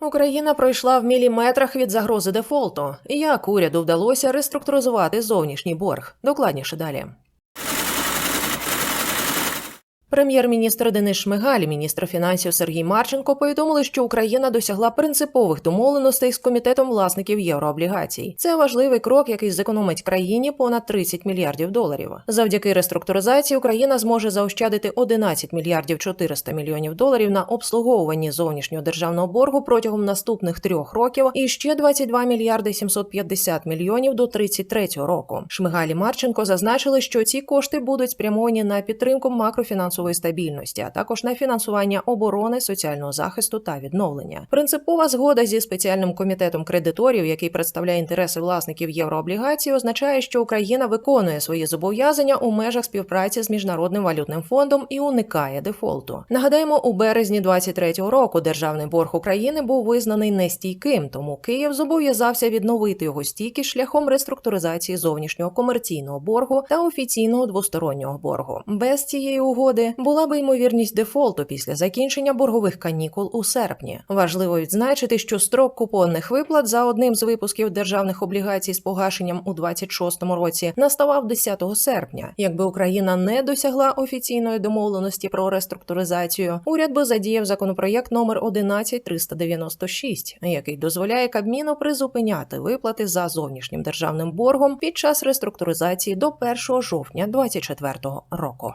Україна пройшла в міліметрах від загрози дефолту. Як уряду вдалося реструктуризувати зовнішній борг? Докладніше далі. Прем'єр-міністр Денис Шмигаль, міністр фінансів Сергій Марченко повідомили, що Україна досягла принципових домовленостей з комітетом власників єврооблігацій. Це важливий крок, який зекономить країні понад 30 мільярдів доларів. Завдяки реструктуризації Україна зможе заощадити 11 мільярдів 400 мільйонів доларів на обслуговуванні зовнішнього державного боргу протягом наступних трьох років і ще 22 мільярди 750 мільйонів до 33 року. Шмигаль і Марченко зазначили, що ці кошти будуть спрямовані на підтримку макрофінансової стабільності, а також на фінансування оборони, соціального захисту та відновлення. Принципова згода зі спеціальним комітетом кредиторів, який представляє інтереси власників єврооблігацій, означає, що Україна виконує свої зобов'язання у межах співпраці з міжнародним валютним фондом і уникає дефолту. Нагадаємо, у березні 23-го року державний борг України був визнаний нестійким, тому Київ зобов'язався відновити його стійкість шляхом реструктуризації зовнішнього комерційного боргу та офіційного двостороннього боргу. Без цієї угоди була би ймовірність дефолту після закінчення боргових канікул у серпні. Важливо відзначити, що строк купонних виплат за одним з випусків державних облігацій з погашенням у 26-му році наставав 10 серпня. Якби Україна не досягла офіційної домовленості про реструктуризацію, уряд би задіяв законопроєкт номер 11396, який дозволяє Кабміну призупиняти виплати за зовнішнім державним боргом під час реструктуризації до 1 жовтня 2024 року.